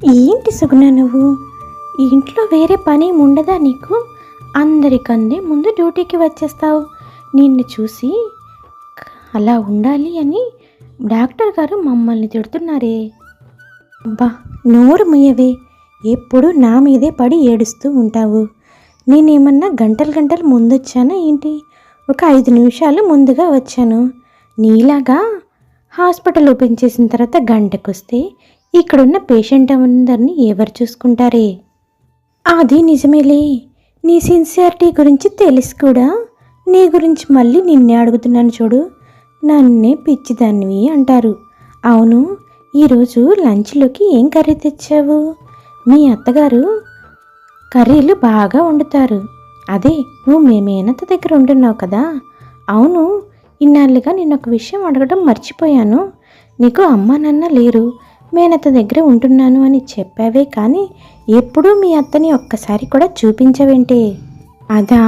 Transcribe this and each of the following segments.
ఏంటి సుగుణ నువ్వు? ఇంట్లో వేరే పని ఏం ఉండదా నీకు? అందరికందే ముందు డ్యూటీకి వచ్చేస్తావు. నిన్ను చూసి అలా ఉండాలి అని డాక్టర్ గారు మమ్మల్ని తిడుతున్నారే. బా నోరు ముయ్యవే ఎప్పుడు నా మీదే పడి ఏడుస్తూ ఉంటావు. నేనేమన్నా గంటలు గంటలు ముందొచ్చానా ఏంటి? ఒక ఐదు నిమిషాలు ముందుగా వచ్చాను. నీలాగా హాస్పిటల్ ఓపెన్ చేసిన తర్వాత గంటకొస్తే ఇక్కడున్న పేషెంట్ అందరినీ ఎవరు చూసుకుంటారే? అది నిజమేలే. నీ సిన్సియారిటీ గురించి తెలుసు కూడా నీ గురించి మళ్ళీ నిన్నే అడుగుతున్నాను చూడు. నన్నే పిచ్చిదానివి అంటారు. అవును ఈరోజు లంచ్లోకి ఏం కర్రీ తెచ్చావు? మీ అత్తగారు కర్రీలు బాగా వండుతారు. అదే నువ్వు మేమేనంత దగ్గర ఉంటున్నావు కదా. అవును ఇన్నాళ్ళుగా నేను ఒక విషయం అడగడం మర్చిపోయాను. నీకు అమ్మ నాన్న లేరు. మేనత్త దగ్గర ఉంటున్నాను అని చెప్పావే కానీ ఎప్పుడూ మీ అత్తని ఒక్కసారి కూడా చూపించవేంటే? అదా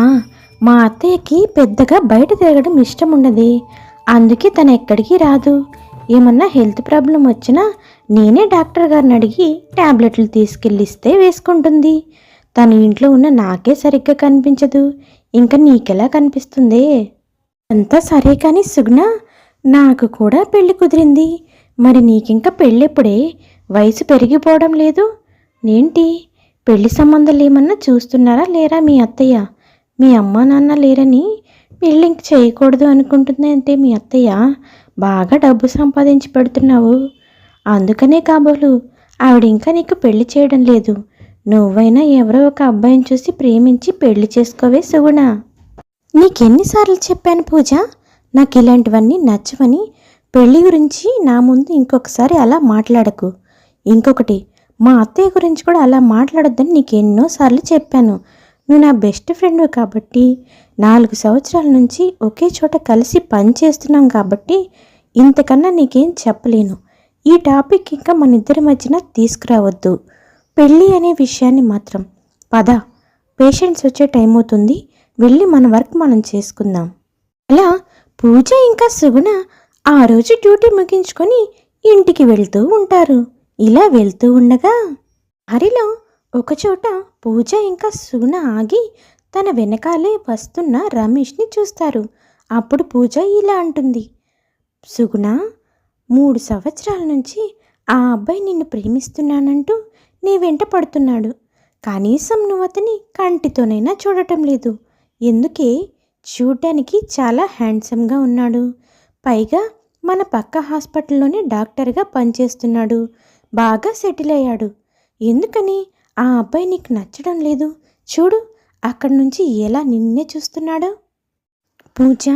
మా అత్తయ్యకి పెద్దగా బయట తిరగడం ఇష్టం ఉండదు అందుకే తను ఎక్కడికి రాదు. ఏమన్నా హెల్త్ ప్రాబ్లం వచ్చినా నేనే డాక్టర్ గారిని అడిగి ట్యాబ్లెట్లు తీసుకెళ్ళిస్తే వేసుకుంటుంది. తను ఇంట్లో ఉన్న నాకే సరిగ్గా కనిపించదు. ఇంకా నీకెలా కనిపిస్తుందే? అంతా సరే కానీ సుగ్న నాకు కూడా పెళ్ళి కుదిరింది. మరి నీకింకా పెళ్ళెప్పుడే? వయసు పెరిగిపోవడం లేదు. నేంటి? పెళ్ళి సంబంధాలు ఏమన్నా చూస్తున్నారా లేరా మీ అత్తయ్య? మీ అమ్మ నాన్న లేరని పెళ్ళి ఇంక చేయకూడదు అనుకుంటుంది అంటే మీ అత్తయ్య బాగా డబ్బు సంపాదించి పెడుతున్నావు. అందుకనే కాబోలు ఆవిడ ఇంకా నీకు పెళ్ళి చేయడం లేదు. నువ్వైనా ఎవరో ఒక అబ్బాయిని చూసి ప్రేమించి పెళ్ళి చేసుకోవే సుగుణ. నీకెన్నిసార్లు చెప్పాను పూజ? నాకు ఇలాంటివన్నీ నచ్చవని పెళ్ళి గురించి నా ముందు ఇంకొకసారి అలా మాట్లాడకు. ఇంకొకటి మా అత్తయ్య గురించి కూడా అలా మాట్లాడొద్దని నీకు ఎన్నోసార్లు చెప్పాను. నువ్వు నా బెస్ట్ ఫ్రెండ్ కాబట్టి నాలుగు సంవత్సరాల నుంచి ఒకే చోట కలిసి పని చేస్తున్నాం కాబట్టి ఇంతకన్నా నీకేం చెప్పలేను. ఈ టాపిక్ ఇంకా మన ఇద్దరి మధ్యన తీసుకురావద్దు. పెళ్ళి అనే విషయాన్ని మాత్రం. పద పేషెంట్స్ వచ్చే టైం అవుతుంది. వెళ్ళి మన వర్క్ మనం చేసుకుందాం. అలా పూజ ఇంకా సుగుణ ఆ రోజు డ్యూటీ ముగించుకొని ఇంటికి వెళ్తూ ఉంటారు. ఇలా వెళ్తూ ఉండగా హరిలో ఒకచోట పూజ ఇంకా సుగుణ ఆగి తన వెనకాలే వస్తున్న రమేష్ని చూస్తారు. అప్పుడు పూజ ఇలా అంటుంది. సుగుణ మూడు సంవత్సరాల నుంచి ఆ అబ్బాయి నిన్ను ప్రేమిస్తున్నానంటూ నీ వెంట పడుతున్నాడు. కనీసం నువ్వు అతని కంటితోనైనా చూడటం లేదు. ఎందుకే? చూడటానికి చాలా హ్యాండ్సమ్గా ఉన్నాడు. పైగా మన పక్క హాస్పిటల్లోనే డాక్టర్గా పనిచేస్తున్నాడు. బాగా సెటిల్ అయ్యాడు. ఎందుకని? ఆ అబ్బాయి నీకు నచ్చడం లేదు. చూడు అక్కడి నుంచి ఎలా నిన్నే చూస్తున్నాడో. పూజ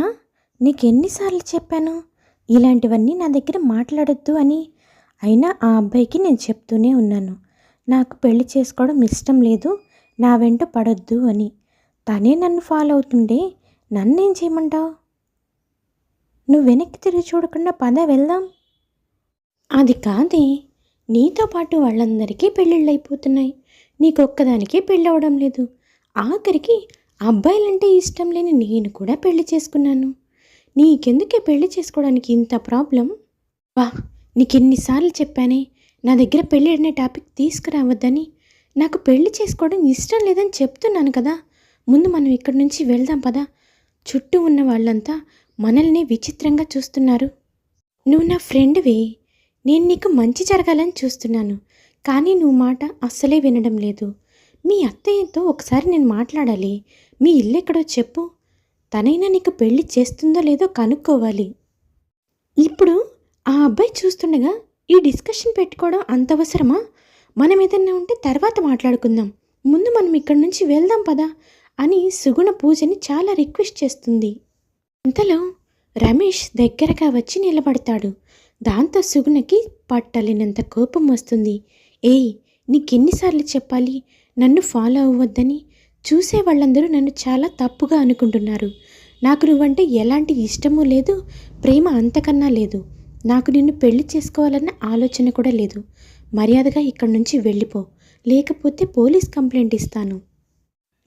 నీకెన్నిసార్లు చెప్పాను? ఇలాంటివన్నీ నా దగ్గర మాట్లాడొద్దు అని. అయినా ఆ అబ్బాయికి నేను చెప్తూనే ఉన్నాను. నాకు పెళ్ళి చేసుకోవడం ఇష్టం లేదు. నా వెంట పడొద్దు అని. తనే నన్ను ఫాలో అవుతుండే నన్నేం చేయమంటావు? నువ్వు వెనక్కి తిరిగి చూడకుండా పద వెళ్దాం. అది కాదే నీతో పాటు వాళ్ళందరికీ పెళ్ళిళ్ళు అయిపోతున్నాయి నీకొక్కదానికే పెళ్ళవడం లేదు. ఆఖరికి అబ్బాయిలంటే ఇష్టం లేని నేను కూడా పెళ్ళి చేసుకున్నాను. నీకెందుకే పెళ్ళి చేసుకోవడానికి ఇంత ప్రాబ్లం? వా నీకెన్నిసార్లు చెప్పానే నా దగ్గర పెళ్ళి అనే టాపిక్ తీసుకురావద్దని. నాకు పెళ్ళి చేసుకోవడం ఇష్టం లేదని చెప్తున్నాను కదా. ముందు మనం ఇక్కడి నుంచి వెళ్దాం పదా. చుట్టూ ఉన్న వాళ్ళంతా మనల్ని విచిత్రంగా చూస్తున్నారు. నువ్వు నా ఫ్రెండ్వి. నేను నీకు మంచి జరగాలని చూస్తున్నాను. కానీ నువ్వు మాట అస్సలే వినడం లేదు. మీ అత్తయ్యతో ఒకసారి నేను మాట్లాడాలి. మీ ఇల్లు ఎక్కడో చెప్పు. తనైనా నీకు పెళ్ళి చేస్తుందో లేదో కనుక్కోవాలి. ఇప్పుడు ఆ అబ్బాయి చూస్తుండగా ఈ డిస్కషన్ పెట్టుకోవడం అంత అవసరమా? మనం ఏదన్నా ఉంటే తర్వాత మాట్లాడుకుందాం. ముందు మనం ఇక్కడి నుంచి వెళ్దాం పదా అని సుగుణ పూజని చాలా రిక్వెస్ట్ చేస్తుంది. ఇంతలో రమేష్ దగ్గరగా వచ్చి నిలబడతాడు. దాంతో సుగుణకి పట్టలేనంత కోపం వస్తుంది. ఏయ్ నీకెన్నిసార్లు చెప్పాలి? నన్ను ఫాలో అవ్వద్దని చూసే వాళ్ళందరూ నన్ను చాలా తప్పుగా అనుకుంటున్నారు. నాకు నువ్వంటే ఎలాంటి ఇష్టమూ లేదు ప్రేమ అంతకన్నా లేదు. నాకు నిన్ను పెళ్ళి చేసుకోవాలన్న ఆలోచన కూడా లేదు. మర్యాదగా ఇక్కడి నుంచి వెళ్ళిపో. లేకపోతే పోలీస్ కంప్లైంట్ ఇస్తాను.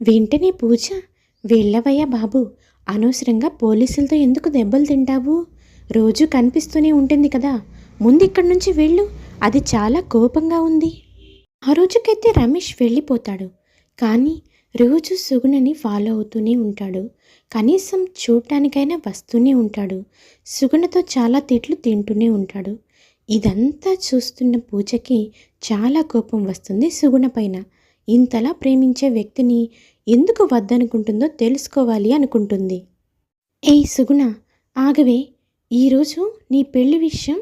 వెంటనే పూజ వెళ్ళవయ్యా బాబు. అనవసరంగా పోలీసులతో ఎందుకు దెబ్బలు తింటావు? రోజు కనిపిస్తూనే ఉంటుంది కదా. ముందు ఇక్కడి నుంచి వెళ్ళు. అది చాలా కోపంగా ఉంది. ఆ రోజుకైతే రమేష్ వెళ్ళిపోతాడు. కానీ రోజు సుగుణని ఫాలో అవుతూనే ఉంటాడు. కనీసం చూడటానికైనా వస్తూనే ఉంటాడు. సుగుణతో చాలా తిట్లు తింటూనే ఉంటాడు. ఇదంతా చూస్తున్న పూజకి చాలా కోపం వస్తుంది సుగుణ పైన. ఇంతలా ప్రేమించే వ్యక్తిని ఎందుకు వద్దనుకుంటుందో తెలుసుకోవాలి అనుకుంటుంది. ఏయ్ సుగుణ ఆగవే. ఈరోజు నీ పెళ్ళి విషయం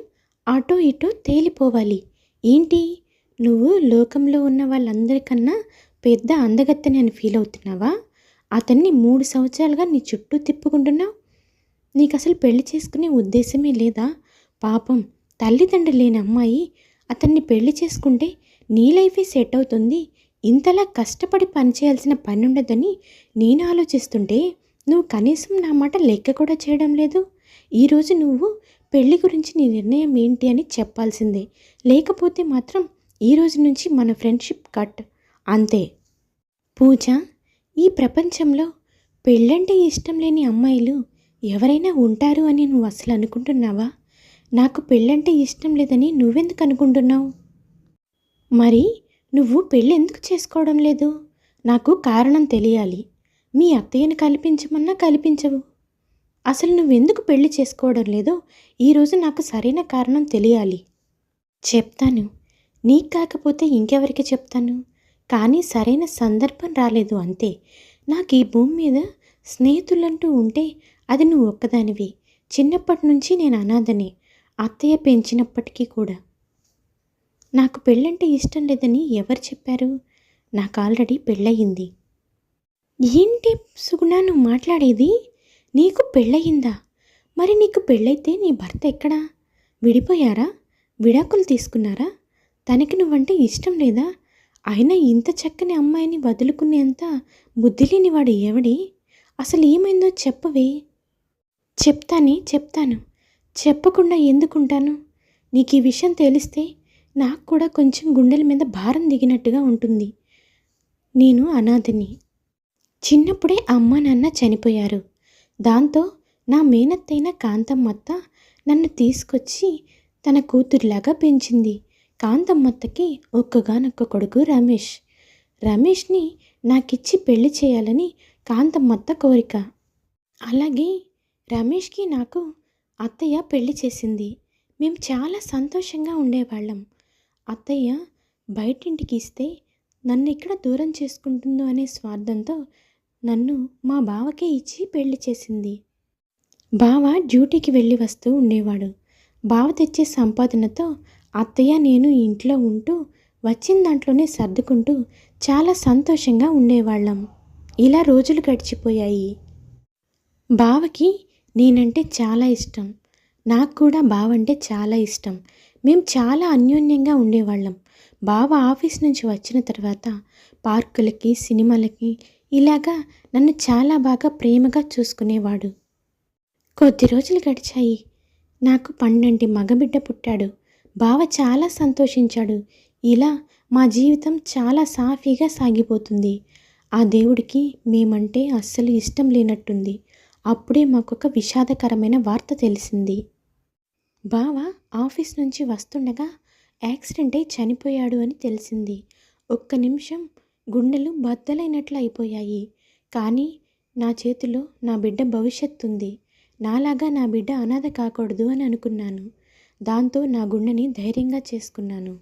అటో ఇటో తేలిపోవాలి. ఏంటి? నువ్వు లోకంలో ఉన్న వాళ్ళందరికన్నా పెద్ద అందగత్తెని అని ఫీల్ అవుతున్నావా? అతన్ని మూడు సంవత్సరాలుగా నీ చుట్టూ తిప్పుకుంటున్నావు? నీకు అసలు పెళ్ళి చేసుకునే ఉద్దేశమే లేదా? పాపం తల్లిదండ్రులు లేని అమ్మాయి అతన్ని పెళ్ళి చేసుకుంటే నీ లైఫే సెట్ అవుతుంది. ఇంతలా కష్టపడి పనిచేయాల్సిన పని ఉండదని నేను ఆలోచిస్తుంటే నువ్వు కనీసం నా మాట లెక్క కూడా చేయడం లేదు. ఈరోజు నువ్వు పెళ్ళి గురించి నీ నిర్ణయం ఏంటి అని చెప్పాల్సిందే. లేకపోతే మాత్రం ఈ రోజు నుంచి మన ఫ్రెండ్షిప్ కట్. అంతే. పూజ ఈ ప్రపంచంలో పెళ్ళంటే ఇష్టం లేని అమ్మాయిలు ఎవరైనా ఉంటారు అని నువ్వు అసలు అనుకుంటున్నావా? నాకు పెళ్ళంటే ఇష్టం లేదని నువ్వెందుకు అనుకుంటున్నావు? మరి నువ్వు పెళ్ళి ఎందుకు చేసుకోవడం లేదు? నాకు కారణం తెలియాలి. మీ అత్తయ్యని కల్పించమన్నా కల్పించవు. అసలు నువ్వెందుకు పెళ్ళి చేసుకోవడం లేదో ఈరోజు నాకు సరైన కారణం తెలియాలి. చెప్తాను. నీకు కాకపోతే ఇంకెవరికి చెప్తాను? కానీ సరైన సందర్భం రాలేదు అంతే. నాకు ఈ భూమి మీద స్నేహితులంటూ ఉంటే అది నువ్వు ఒక్కదానివి. చిన్నప్పటి నుంచి నేను అనాథని. అత్తయ్య పెంచినప్పటికీ కూడా. నాకు పెళ్ళంటే ఇష్టం లేదని ఎవరు చెప్పారు? నాకు ఆల్రెడీ పెళ్ళయింది. ఏంటి సుగుణ నువ్వు మాట్లాడేది? నీకు పెళ్ళయిందా? మరి నీకు పెళ్ళైతే నీ భర్త ఎక్కడా? విడిపోయారా? విడాకులు తీసుకున్నారా? తనకి నువ్వంటే ఇష్టం లేదా? అయినా ఇంత చక్కని అమ్మాయిని వదులుకునేంత బుద్ధి లేనివాడు ఎవడి? అసలు ఏమైందో చెప్పవే. చెప్తానే చెప్తాను. చెప్పకుండా ఎందుకుంటాను? నీకు ఈ విషయం తెలిస్తే నాకు కూడా కొంచెం గుండెల మీద భారం దిగినట్టుగా ఉంటుంది. నేను అనాథని. చిన్నప్పుడే అమ్మ నాన్న చనిపోయారు. దాంతో నా మేనత్తైన కాంతమ్మత్త నన్ను తీసుకొచ్చి తన కూతురులాగా పెంచింది. కాంతమ్మత్తకి ఒక్కగానొక్క కొడుకు రమేష్. రమేష్ని నాకిచ్చి పెళ్ళి చేయాలని కాంతమ్మత్త కోరిక. అలాగే రమేష్కి నాకు అత్తయ్య పెళ్ళి చేసింది. మేము చాలా సంతోషంగా ఉండేవాళ్ళం. అత్తయ్య బయటింటికి ఇస్తే నన్ను ఎక్కడ దూరం చేసుకుంటుందో అనే స్వార్థంతో నన్ను మా బావకే ఇచ్చి పెళ్ళి చేసింది. బావ డ్యూటీకి వెళ్ళి వస్తూ ఉండేవాడు. బావ తెచ్చే సంపాదనతో అత్తయ్య నేను ఇంట్లో ఉంటూ వచ్చిన దాంట్లోనే సర్దుకుంటూ చాలా సంతోషంగా ఉండేవాళ్ళం. ఇలా రోజులు గడిచిపోయాయి. బావకి నేనంటే చాలా ఇష్టం. నాకు కూడా బావంటే చాలా ఇష్టం. మేము చాలా అన్యోన్యంగా ఉండేవాళ్ళం. బావ ఆఫీస్ నుంచి వచ్చిన తర్వాత పార్కులకి సినిమాలకి ఇలాగా నన్ను చాలా బాగా ప్రేమగా చూసుకునేవాడు. కొద్ది రోజులు గడిచాయి. నాకు పన్నెండు మగబిడ్డ పుట్టాడు. బావ చాలా సంతోషించాడు. ఇలా మా జీవితం చాలా సాఫీగా సాగిపోతుంది. ఆ దేవుడికి మేమంటే అస్సలు ఇష్టం లేనట్టుంది. అప్పుడే మాకొక విషాదకరమైన వార్త తెలిసింది. బావ ఆఫీస్ నుంచి వస్తుండగా యాక్సిడెంట్ అయి చనిపోయాడు అని తెలిసింది. ఒక్క నిమిషం గుండెలు బద్దలైనట్లు అయిపోయాయి. కానీ నా చేతిలో నా బిడ్డ భవిష్యత్తు ఉంది నాలాగా నా బిడ్డ అనాథ కాకూడదు అని అనుకున్నాను. దాంతో నా గుండెని ధైర్యంగా చేసుకున్నాను.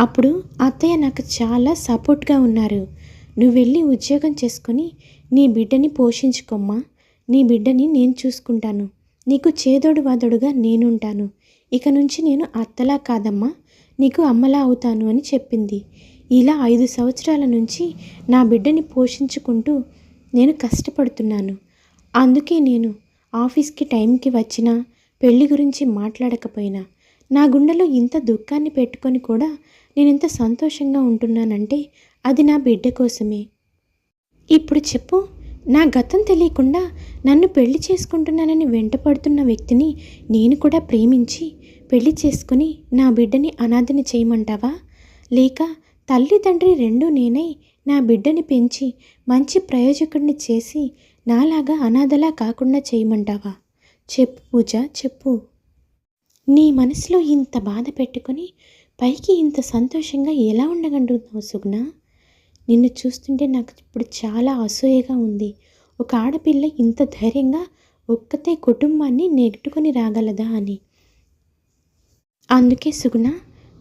అప్పుడు అత్తయ్య నాకు చాలా సపోర్ట్గా ఉన్నారు. నువ్వు వెళ్ళి ఉద్యోగం చేసుకొని నీ బిడ్డని పోషించుకోమ్మా. నీ బిడ్డని నేను చూసుకుంటాను. నీకు చేదోడు వాదోడుగా నేనుంటాను. ఇక నుంచి నేను అత్తలా కాదమ్మా నీకు అమ్మలా అవుతాను అని చెప్పింది. ఇలా ఐదు సంవత్సరాల నుంచి నా బిడ్డని పోషించుకుంటూ నేను కష్టపడుతున్నాను. అందుకే నేను ఆఫీస్కి టైంకి వచ్చినా పెళ్ళి గురించి మాట్లాడకపోయినా నా గుండెలో ఇంత దుఃఖాన్ని పెట్టుకొని కూడా నేను ఇంత సంతోషంగా ఉంటున్నానంటే అది నా బిడ్డ కోసమే. ఇప్పుడు చెప్పు. నా గతం తెలియకుండా నన్ను పెళ్ళి చేసుకుంటున్నానని వెంటపడుతున్న వ్యక్తిని నేను కూడా ప్రేమించి పెళ్ళి చేసుకుని నా బిడ్డని అనాథని చేయమంటావా? లేక తల్లి తండ్రి రెండూ నేనై నా బిడ్డని పెంచి మంచి ప్రయోజకుడిని చేసి నాలాగా అనాథలా కాకుండా చేయమంటావా? చెప్పు పూజ చెప్పు. నీ మనసులో ఇంత బాధ పెట్టుకొని పైకి ఇంత సంతోషంగా ఎలా ఉండగలుగుతున్నావు సుగుణ నిన్ను చూస్తుంటే నాకు ఇప్పుడు చాలా అసూయగా ఉంది. ఒక ఆడపిల్ల ఇంత ధైర్యంగా ఒక్కతే కుటుంబాన్ని నెట్టుకొని రాగలదా అని. అందుకే సుగుణ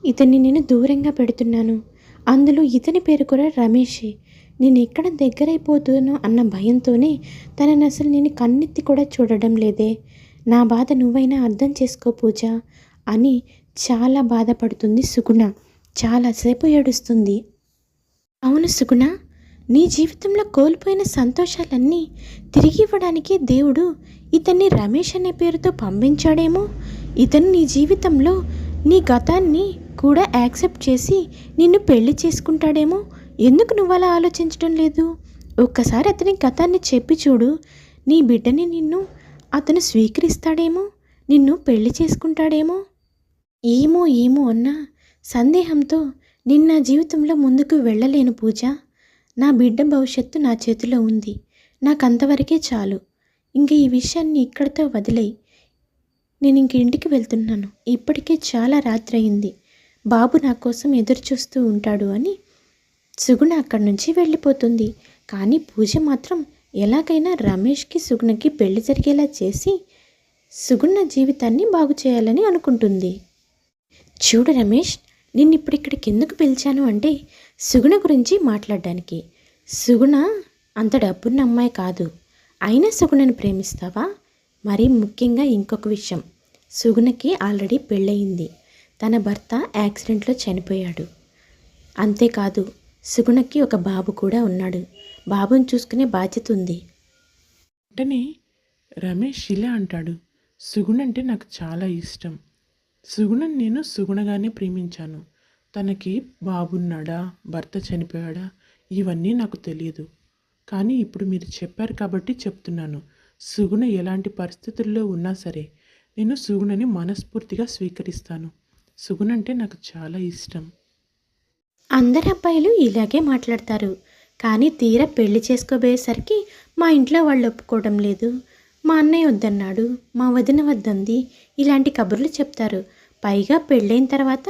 ఇతన్ని నేను దూరంగా పెడుతున్నాను. అందులో ఇతని పేరు కూడా రమేషే. నేను ఎక్కడ దగ్గరైపోతానో అన్న భయంతోనే తనని అసలు నేను కన్నెత్తి కూడా చూడడం లేదే. నా బాధ నువ్వైనా అర్థం చేసుకో పూజ అని చాలా బాధపడుతుంది సుగుణ. చాలాసేపు ఏడుస్తుంది. అవును సుగుణ నీ జీవితంలో కోల్పోయిన సంతోషాలన్నీ తిరిగి ఇవ్వడానికి దేవుడు ఇతన్ని రమేష్ అనే పేరుతో పంపించాడేమో. ఇతను నీ జీవితంలో నీ గతాన్ని కూడా యాక్సెప్ట్ చేసి నిన్ను పెళ్ళి చేసుకుంటాడేమో. ఎందుకు నువ్వు అలా ఆలోచించడం లేదు? ఒక్కసారి అతని గతాన్ని చెప్పి చూడు. నీ బిడ్డని నిన్ను అతను స్వీకరిస్తాడేమో? నిన్ను పెళ్ళి చేసుకుంటాడేమో? ఏమో ఏమో అన్న సందేహంతో నిన్న జీవితంలో ముందుకు వెళ్ళలేను పూజ. నా బిడ్డ భవిష్యత్తు నా చేతిలో ఉంది. నాకు అంతవరకే చాలు. ఇంక ఈ విషయాన్ని ఇక్కడితో వదిలేయి. నేను ఇంక ఇంటికి వెళ్తున్నాను. ఇప్పటికే చాలా రాత్రి అయింది బాబు నా కోసం ఎదురు చూస్తూ ఉంటాడు అని సుగుణ అక్కడి నుంచి వెళ్ళిపోతుంది. కానీ పూజ మాత్రం ఎలాగైనా రమేష్కి సుగుణకి పెళ్ళి జరిగేలా చేసి సుగుణ జీవితాన్ని బాగు చేయాలని అనుకుంటుంది. చూడు రమేష్ నిన్ను ఇప్పుడు ఇక్కడికి ఎందుకు పిలిచాను అంటే సుగుణ గురించి మాట్లాడడానికి. సుగుణ అంత డబ్బున్న అమ్మాయి కాదు. అయినా సుగుణను ప్రేమిస్తావా? మరీ ముఖ్యంగా ఇంకొక విషయం. సుగుణకి ఆల్రెడీ పెళ్ళయింది. తన భర్త యాక్సిడెంట్లో చనిపోయాడు. అంతేకాదు సుగుణకి ఒక బాబు కూడా ఉన్నాడు. బాబుని చూసుకునే బాధ్యత ఉంది. వెంటనే రమేష్ ఇలా అంటాడు. సుగుణ అంటే నాకు చాలా ఇష్టం. సుగుణం నేను సుగుణగానే ప్రేమించాను. తనకి బాబున్నాడా? భర్త చనిపోయాడా? ఇవన్నీ నాకు తెలియదు కానీ ఇప్పుడు మీరు చెప్పారు కాబట్టి చెప్తున్నాను. సుగుణ ఎలాంటి పరిస్థితుల్లో ఉన్నా సరే నేను సుగుణని మనస్ఫూర్తిగా స్వీకరిస్తాను. సుగుణ అంటే నాకు చాలా ఇష్టం. అందరు అబ్బాయిలు ఇలాగే మాట్లాడతారు. కానీ తీరా పెళ్ళి చేసుకోబోయేసరికి మా ఇంట్లో వాళ్ళు ఒప్పుకోవడం లేదు. మా అన్నయ్య వద్దన్నాడు మా వదిన వద్దంది ఇలాంటి కబుర్లు చెప్తారు. పైగా పెళ్ళైన తర్వాత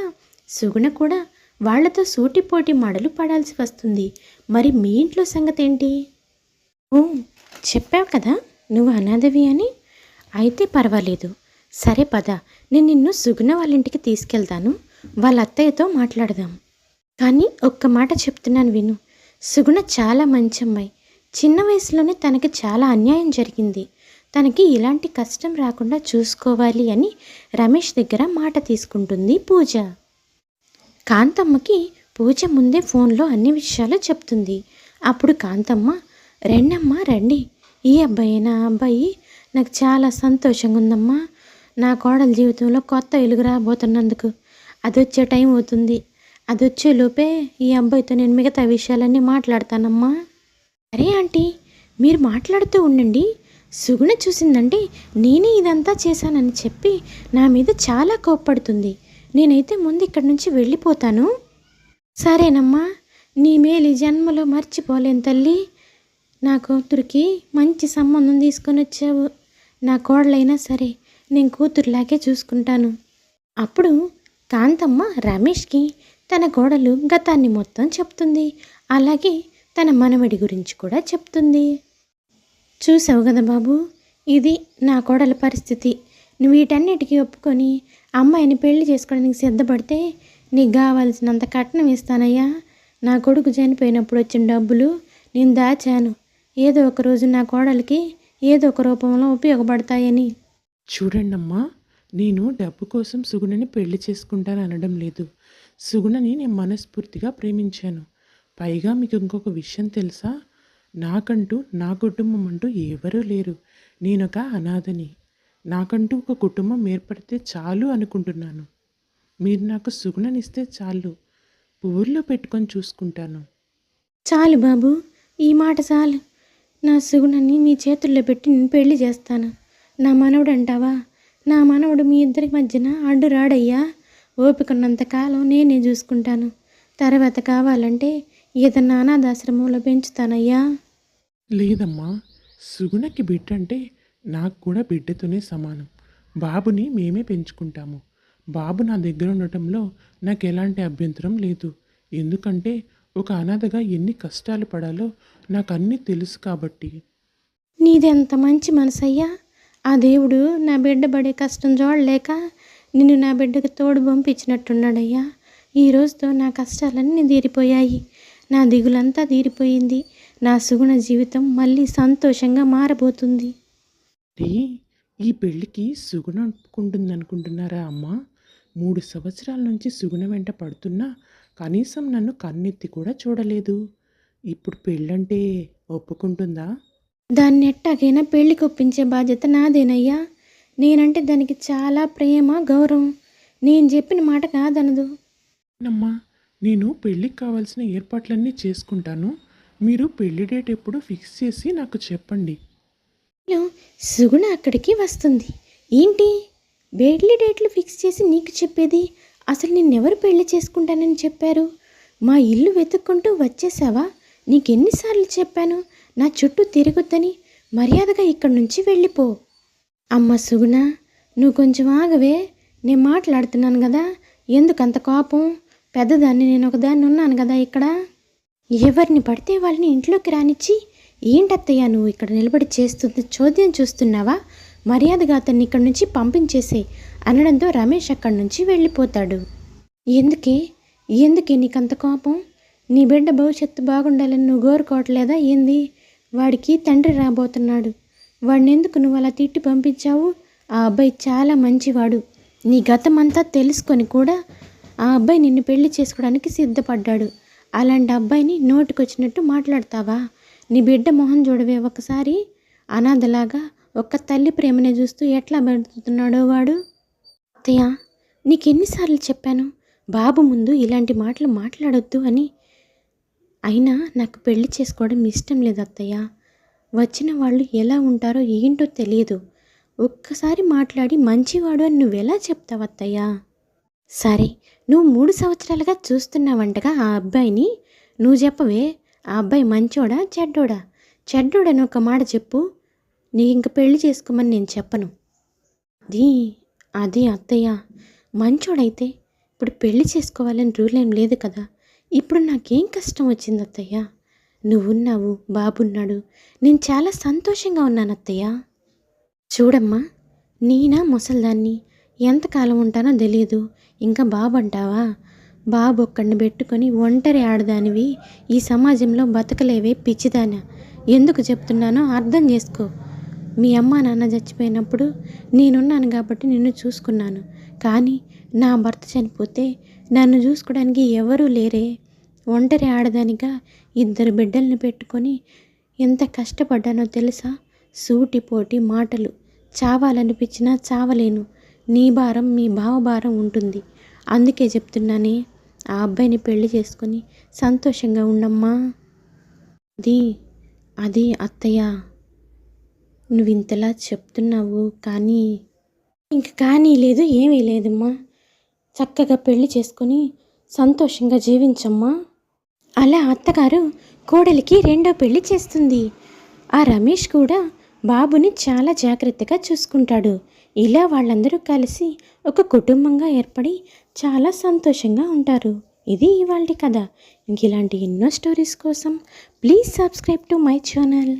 సుగుణ కూడా వాళ్ళతో సూటిపోటి మడలు పడాల్సి వస్తుంది. మరి మీ ఇంట్లో సంగతి ఏంటి ఓ చెప్పావు కదా నువ్వు అనాథవి అని. అయితే పర్వాలేదు. సరే పద నేను నిన్ను సుగుణ వాళ్ళ ఇంటికి తీసుకెళ్తాను. వాళ్ళ అత్తయ్యతో మాట్లాడదాం. కానీ ఒక్క మాట చెప్తున్నాను విను. సుగుణ చాలా మంచి అమ్మాయి చిన్న వయసులోనే తనకి చాలా అన్యాయం జరిగింది. తనకి ఇలాంటి కష్టం రాకుండా చూసుకోవాలి అని రమేష్ దగ్గర మాట తీసుకుంటుంది పూజ. కాంతమ్మకి పూజ ముందే ఫోన్లో అన్ని విషయాలు చెప్తుంది. అప్పుడు కాంతమ్మ రెండమ్మ రండి. ఈ అబ్బాయి నా అబ్బాయి నాకు చాలా సంతోషంగా ఉందమ్మా. నా కోడల జీవితంలో కొత్త వెలుగు రాబోతున్నందుకు. అది వచ్చే టైం అవుతుంది. అది వచ్చే లోపే ఈ అబ్బాయితో నేను మిగతా విషయాలన్నీ మాట్లాడతానమ్మా. అరే ఆంటీ మీరు మాట్లాడుతూ ఉండండి. సుగుణ చూసిందంటే నేనే ఇదంతా చేశానని చెప్పి నా మీద చాలా కోప్పడుతుంది. నేనైతే ముందు ఇక్కడి నుంచి వెళ్ళిపోతాను. సరేనమ్మా నీ మేలు జన్మలో మర్చిపోలేను తల్లి. నా కూతురికి మంచి సంబంధం తీసుకొని వచ్చావు. నా కోడలైనా సరే నేను కూతురులాగే చూసుకుంటాను. అప్పుడు కాంతమ్మ రమేష్కి తన కోడలు గతాన్ని మొత్తం చెప్తుంది. అలాగే తన మనవడి గురించి కూడా చెప్తుంది. చూసావు కదా బాబు? ఇది నా కోడల పరిస్థితి. నువ్వు వీటన్నిటికీ ఒప్పుకొని అమ్మాయిని పెళ్ళి చేసుకోవడానికి సిద్ధపడితే నీకు కావాల్సినంత కట్నం ఇస్తానయ్యా. నా కొడుకు చనిపోయినప్పుడు వచ్చిన డబ్బులు నేను దాచాను. ఏదో ఒక రోజు నా కోడలికి ఏదో ఒక రూపంలో ఉపయోగపడతాయని. చూడండమ్మా నేను డబ్బు కోసం సుగుణని పెళ్ళి చేసుకుంటాను అనడం లేదు. సుగుణని నేను మనస్ఫూర్తిగా ప్రేమించాను. పైగా మీకు ఇంకొక విషయం తెలుసా? నాకంటూ నా కుటుంబం అంటూ ఎవరూ లేరు. నేనొక అనాథని. నాకంటూ ఒక కుటుంబం ఏర్పడితే చాలు అనుకుంటున్నాను. మీరు నాకు సుగుణనిస్తే చాలు. పువ్వుల్లో పెట్టుకొని చూసుకుంటాను. చాలు బాబు. ఈ మాట చాలు. నా సుగుణాన్ని మీ చేతుల్లో పెట్టి నేను పెళ్ళి చేస్తాను. నా మనవడు అంటావా నా మనవడు మీ ఇద్దరి మధ్యన అడ్డు రాడయ్యా ఓపికన్నంత కాలం నేనే చూసుకుంటాను. తర్వాత కావాలంటే ఏదన్నా అనాథాశ్రమంలో పెంచుతానయ్యా. లేదమ్మా సుగుణకి బిడ్డ అంటే నాకు కూడా బిడ్డతోనే సమానం. బాబుని మేమే పెంచుకుంటాము. బాబు నా దగ్గర ఉండటంలో నాకు ఎలాంటి అభ్యంతరం లేదు. ఎందుకంటే ఒక అనాథగా ఎన్ని కష్టాలు పడాలో నాకు అన్నీ తెలుసు కాబట్టి. నీదెంత మంచి మనసయ్యా. ఆ దేవుడు నా బిడ్డ పడే కష్టం చూడలేక నిన్ను నా బిడ్డకు తోడు పంపించినట్టున్నాడయ్యా. ఈ రోజుతో నా కష్టాలన్నీ తీరిపోయాయి. నా దిగులంతా తీరిపోయింది. నా సుగుణ జీవితం మళ్ళీ సంతోషంగా మారబోతుంది. ఈ పెళ్ళికి సుగుణ ఒప్పుకుంటుంది అనుకుంటున్నారా అమ్మా? మూడు సంవత్సరాల నుంచి సుగుణ వెంట పడుతున్నా కనీసం నన్ను కన్నెత్తి కూడా చూడలేదు. ఇప్పుడు పెళ్ళంటే ఒప్పుకుంటుందా? దాన్ని ఎట్టాగైనా పెళ్ళికి ఒప్పించే బాధ్యత నాదేనయ్యా. నేనంటే దానికి చాలా ప్రేమ గౌరవం. నేను చెప్పిన మాట కాదనదు అమ్మా నేను పెళ్ళికి కావాల్సిన ఏర్పాట్లన్నీ చేసుకుంటాను. మీరు పెళ్ళి డేట్ ఎప్పుడు ఫిక్స్ చేసి నాకు చెప్పండి. సుగుణ అక్కడికి వస్తుంది. ఏంటి? పెళ్ళి డేట్లు ఫిక్స్ చేసి నీకు చెప్పేది? అసలు నిన్నెవరు పెళ్ళి చేసుకుంటానని చెప్పారు? మా ఇల్లు వెతుక్కుంటూ వచ్చేసావా? నీకెన్నిసార్లు చెప్పాను? నా చుట్టూ తిరగొద్దని మర్యాదగా ఇక్కడి నుంచి వెళ్ళిపో. అమ్మ సుగుణ నువ్వు కొంచెం ఆగవే. నేను మాట్లాడుతున్నాను కదా. ఎందుకంత కోపం? పెద్దదాన్ని నేను ఒకదాన్ని ఉన్నాను కదా ఇక్కడ. ఎవరిని పడితే వాళ్ళని ఇంట్లోకి రానిచ్చి ఏంటత్తయ్య నువ్వు ఇక్కడ నిలబడి చేస్తుంది చోద్యం చూస్తున్నావా? మర్యాదగా అతన్ని ఇక్కడి నుంచి పంపించేసే అనడంతో రమేష్ అక్కడి నుంచి వెళ్ళిపోతాడు. ఎందుకే? ఎందుకే నీకంత కోపం? నీ బిడ్డ భవిష్యత్తు బాగుండాలని నువ్వు కోరుకోవట్లేదా? ఏంది? వాడికి తండ్రి రాబోతున్నాడు. వాడిని ఎందుకు నువ్వు అలా తిట్టి పంపించావు? ఆ అబ్బాయి చాలా మంచివాడు. నీ గతమంతా తెలుసుకొని కూడా ఆ అబ్బాయి నిన్ను పెళ్ళి చేసుకోవడానికి సిద్ధపడ్డాడు. అలాంటి అబ్బాయిని నోటికొచ్చినట్టు మాట్లాడతావా? నీ బిడ్డ మొహం చూడవే ఒకసారి. అనాథలాగా ఒక్క తల్లి ప్రేమనే చూస్తూ ఎట్లా బతుకుతున్నాడో వాడు? అత్తయ్య నీకెన్నిసార్లు చెప్పాను బాబు ముందు ఇలాంటి మాటలు మాట్లాడొద్దు అని. అయినా నాకు పెళ్ళి చేసుకోవడం ఇష్టం లేదు అత్తయ్య. వచ్చిన వాళ్ళు ఎలా ఉంటారో ఏంటో తెలియదు. ఒక్కసారి మాట్లాడి మంచివాడు అని నువ్వెలా చెప్తావు అత్తయ్యా సరే నువ్వు మూడు సంవత్సరాలుగా చూస్తున్నావంటగా ఆ అబ్బాయిని నువ్వు చెప్పవే ఆ అబ్బాయి మంచోడా చెడ్డోడా? చెడ్డోడని ఒక మాట చెప్పు నీ ఇంక పెళ్ళి చేసుకోమని నేను చెప్పను. అది అది అత్తయ్య మంచోడైతే ఇప్పుడు పెళ్ళి చేసుకోవాలని రూల్ ఏం లేదు కదా? ఇప్పుడు నాకేం కష్టం వచ్చింది అత్తయ్య? నువ్వున్నావు బాబున్నాడు నేను చాలా సంతోషంగా ఉన్నాను అత్తయ్య. చూడమ్మా నేనా ముసల్దాన్ని ఎంతకాలం ఉంటానో తెలియదు ఇంకా బాబు అంటావా? బాబు ఒక్కడిని పెట్టుకొని ఒంటరి ఆడదానివి. ఈ సమాజంలో బతకలేవే పిచ్చిదానా. ఎందుకు చెప్తున్నానో అర్థం చేసుకో. మీ అమ్మ నాన్న చచ్చిపోయినప్పుడు నేనున్నాను కాబట్టి నిన్ను చూసుకున్నాను. కానీ నా భర్త చనిపోతే నన్ను చూసుకోవడానికి ఎవరూ లేరే. ఒంటరి ఆడదానిగా ఇద్దరు బిడ్డల్ని పెట్టుకొని ఎంత కష్టపడ్డానో తెలుసా? సూటిపోటి మాటలు. చావాలనిపించినా చావలేను. నీ భారం మీ బావ భారం ఉంటుంది. అందుకే చెప్తున్నానే ఆ అబ్బాయిని పెళ్ళి చేసుకొని సంతోషంగా ఉండమ్మా. అది అది అత్తయ్య. నువ్వు ఇంతలా చెప్తున్నావు కానీ ఇంక కానీ లేదు ఏమీ లేదమ్మా. చక్కగా పెళ్ళి చేసుకొని సంతోషంగా జీవించమ్మా. అలా అత్తగారు కోడలికి రెండో పెళ్ళి చేస్తుంది. ఆ రమేష్ కూడా బాబుని చాలా జాగ్రత్తగా చూసుకుంటాడు. ఇలా వాళ్ళందరూ కలిసి ఒక కుటుంబంగా ఏర్పడి చాలా సంతోషంగా ఉంటారు. ఇది ఇవాళ కథ. ఇంక ఇలాంటి ఎన్నో స్టోరీస్ కోసం please subscribe to my channel.